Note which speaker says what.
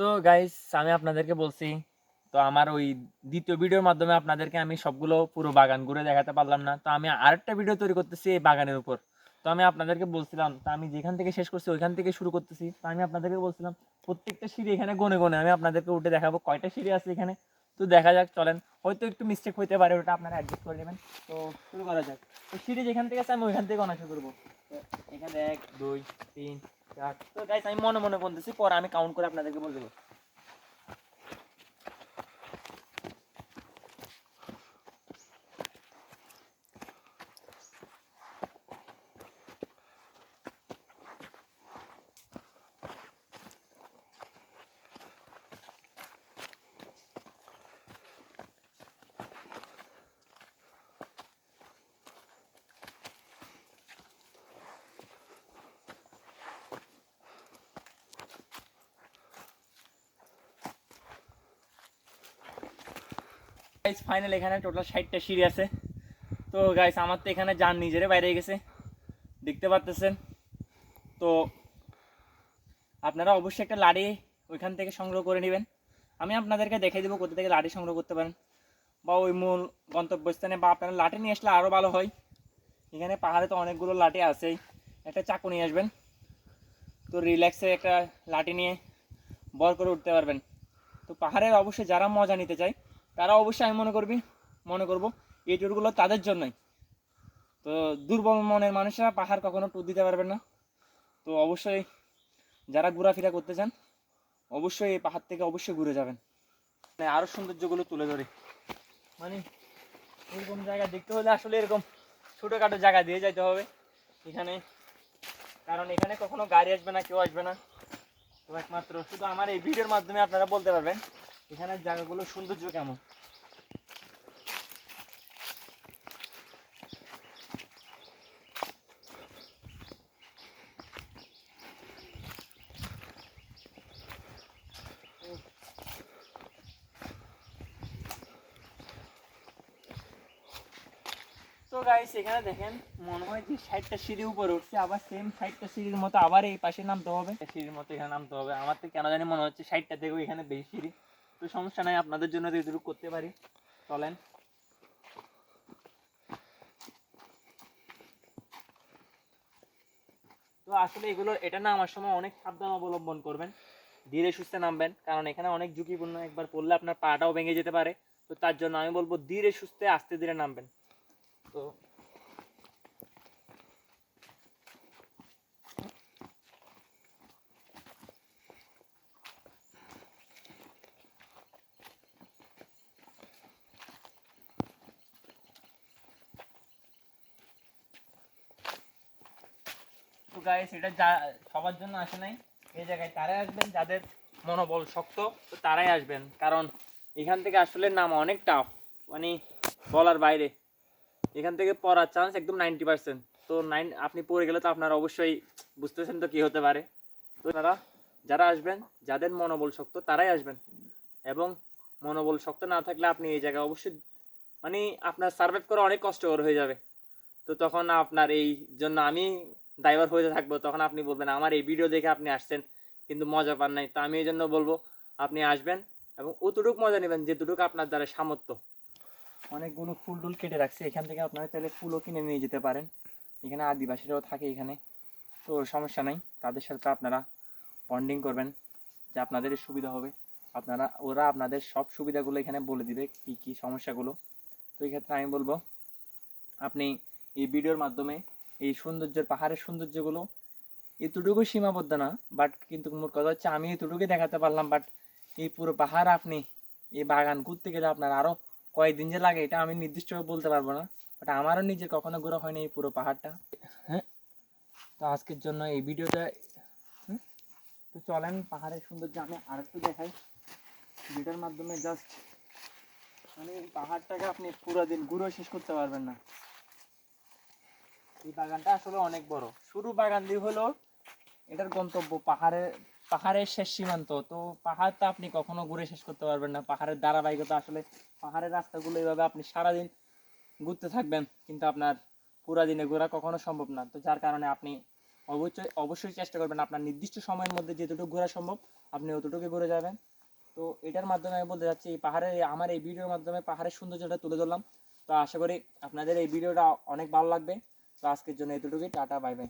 Speaker 1: তো গাইস আমি আপনাদেরকে বলছি, তো আমার ওই দ্বিতীয় ভিডিওর মাধ্যমে আপনাদেরকে আমি সবগুলো পুরো বাগান ঘুরে দেখাতে পারলাম না। তো আমি আরেকটা ভিডিও তৈরি করতেছি এই বাগানের উপর। তো আমি আপনাদেরকে বলছিলাম, তো আমি যেখান থেকে শেষ করছি ওইখান থেকে শুরু করতেছি। তো আমি আপনাদেরকে বলছিলাম, প্রত্যেকটা সিঁড়ি এখানে গনে গনে আমি আপনাদেরকে উঠে দেখাবো, কয়টা সিঁড়ি আছে এখানে। তো দেখা যাক, চলেন। হয়তো একটু মিস্টেক হইতে পারে, ওটা আপনারা অ্যাডজাস্ট করে নেবেন। তো শুরু করা যাক। তো সিঁড়ি যেখান থেকে আছে, আমি ওইখান থেকে শুরু করব এখানে এক, দুই, তিন তো গাইস আমি মনে মনে বলতেছি পরে আমি কাউন্ট করে আপনাদেরকে বলে দেবো। গাইস ফাইনাল এখানে টোটাল ষাটটা সিঁড়ি আছে। তো গাইস আমার তো এখানে যান নিজেরে বাইরে গেছে। দেখতে পারতেছেন? তো আপনারা অবশ্যই একটা লাড়ি ওইখান থেকে সংগ্রহ করে নেবেন। আমি আপনাদেরকে দেখে দেবো কোথা থেকে লাঠি সংগ্রহ করতে পারেন। বা ওই মূল গন্তব্যস্থানে বা আপনারা লাঠি নিয়ে আসলে আরও ভালো হয়। এখানে পাহাড়ে তো অনেকগুলো লাঠি আছেই একটা চাকু নিয়ে আসবেন। তো রিল্যাক্সে একটা লাঠি নিয়ে বর করে উঠতে পারবেন। তো পাহাড়ের অবশ্যই যারা মজা নিতে চায় তারা অবশ্যই আমি মনে করবি, মনে করব, এই ট্যুরগুলো তাদের জন্যই। তো দুর্বল মনের মানুষেরা পাহাড় কখনো ট্যুর দিতে পারবেন না। তো অবশ্যই যারা ঘোরাফেরা করতে চান, অবশ্যই এই পাহাড় থেকে অবশ্যই ঘুরে যাবেন। মানে আরও সৌন্দর্যগুলো তুলে ধরে। মানে এরকম জায়গা দেখতে হলে আসলে এরকম ছোটোখাটো জায়গা দিয়ে যাইতে হবে। এখানে, কারণ এখানে কখনো গাড়ি আসবে না, কেউ আসবে না। তো একমাত্র, শুধু আমার এই ভিডিওর মাধ্যমে আপনারা বলতে পারবেন। এখানের জায়গাগুলো সৌন্দর্য কেমন? তো গাইস এখানে দেখেন, মনে হয় যে উপরে উঠছে, আবার সেম সিঁড়ির মতো আবার এই পাশে নামতে হবে। সিঁড়ির মতো এখানে নামতে হবে। আমার তো কেন জানি মনে হচ্ছে ষাটটা থেকেও এখানে বেশি সিঁড়ি। তো সমস্যা নাই, আপনাদের জন্য তো এটুকু করতে পারি, চলেন। তো আসলে এগুলো, এটা না আমার সময় অনেক সাবধান অবলম্বন করবেন, ধীরে সুস্থে নামবেন, কারণ এখানে অনেক ঝুঁকিপূর্ণ, একবার পড়লে আপনার পাটাও ভেঙে যেতে পারে। তো তার জন্য আমি বলব, ধীরে সুস্থে আস্তে ধীরে নামবেন। তো গাইস এটা যা সবার জন্য আসে নাই। এই জায়গায় তারাই আসবেন, যাদের মনোবল শক্ত, তো তারাই আসবেন। কারণ এখান থেকে আসলে নাম অনেক টাফ মানে বলার বাইরে। এখান থেকে পড়ার চান্স একদম নাইনটি পার্সেন্ট তো নাইন আপনি পড়ে গেলে তো আপনার অবশ্যই বুঝতেছেন তো কী হতে পারে। তো তারা, যারা আসবেন, যাদের মনোবল শক্ত, তারাই আসবেন। এবং মনোবল শক্ত না থাকলে আপনি এই জায়গায় অবশ্যই মানে আপনার সার্ভাইভ করা অনেক কষ্টকর হয়ে যাবে। তো তখন আপনার এই জন্য আমি ড্রাইভার হয়ে থাকব, তখন আপনি বলবেন, আমার এই ভিডিও দেখে আপনি আসছেন, কিন্তু মজা পান নাই। তো আমি এই জন্য বলব, আপনি আসবেন এবং অতটুক মজা নেবেন যেটুকু আপনার দ্বারা সামর্থ্য। অনেকগুলো ফুল টুল কেটে রাখছে, এখান থেকে আপনারা চাইলে ফুলও কিনে নিয়ে যেতে পারেন। এখানে আদিবাসীরাও থাকে এখানে, তো সমস্যা নাই। তাদের সাথে আপনারা বন্ডিং করবেন যে আপনাদের সুবিধা হবে। আপনারা, ওরা আপনাদের সব সুবিধাগুলো এখানে বলে দিবে, কি কি সমস্যাগুলো। তো এই ক্ষেত্রে আমি বলব, আপনি এই ভিডিওর মাধ্যমে এই সৌন্দর্যের পাহাড়ের সৌন্দর্যগুলো এতটুকু সীমাবদ্ধ না বাট কিন্তু মোট কথা হচ্ছে আমি এতটুকুই দেখাতে পারলাম বাট এই পুরো পাহাড় আপনি, এই বাগান ঘুরতে গেলে আপনার আরও কয়েকদিন যে লাগে এটা আমি নির্দিষ্টভাবে বলতে পারব না বাট আমারও নিজে কখনো ঘোরা হয়নি এই পুরো পাহাড়টা। হ্যাঁ তো আজকের জন্য এই ভিডিওটা? তো চলেন পাহাড়ের সৌন্দর্য আমি আরেকটু দেখাই। ভিডিওর মাধ্যমে জাস্ট মানে পাহাড়টাকে আপনি পুরো দিন ঘুরে শেষ করতে পারবেন না। এই বাগানটা আসলে অনেক বড়। শুরু বাগান দিয়ে হলো এটার গন্তব্য, পাহাড়ের পাহাড়ের শেষ সীমান্ত। তো পাহাড় তো আপনি কখনো ঘুরে শেষ করতে পারবেন না। পাহাড়ের ধারাবাহিকতা আসলে পাহাড়ের রাস্তাগুলো এইভাবে আপনি সারাদিন ঘুরতে থাকবেন, কিন্তু আপনার পুরা দিনে ঘোরা কখনো সম্ভব না। তো যার কারণে আপনি অবশ্যই অবশ্যই চেষ্টা করবেন আপনার নির্দিষ্ট সময়ের মধ্যে যেতটুকু ঘোরা সম্ভব, আপনি অতটুকু ঘুরে যাবেন। তো এটার মাধ্যমে আমি বলতে চাচ্ছি, এই পাহাড়ের, আমার এই ভিডিওর মাধ্যমে পাহাড়ের সৌন্দর্যটা তুলে ধরলাম। তো আশা করি আপনাদের এই ভিডিওটা অনেক ভালো লাগবে। তো আজকের জন্য এতটুকুই টাটা বাই বাই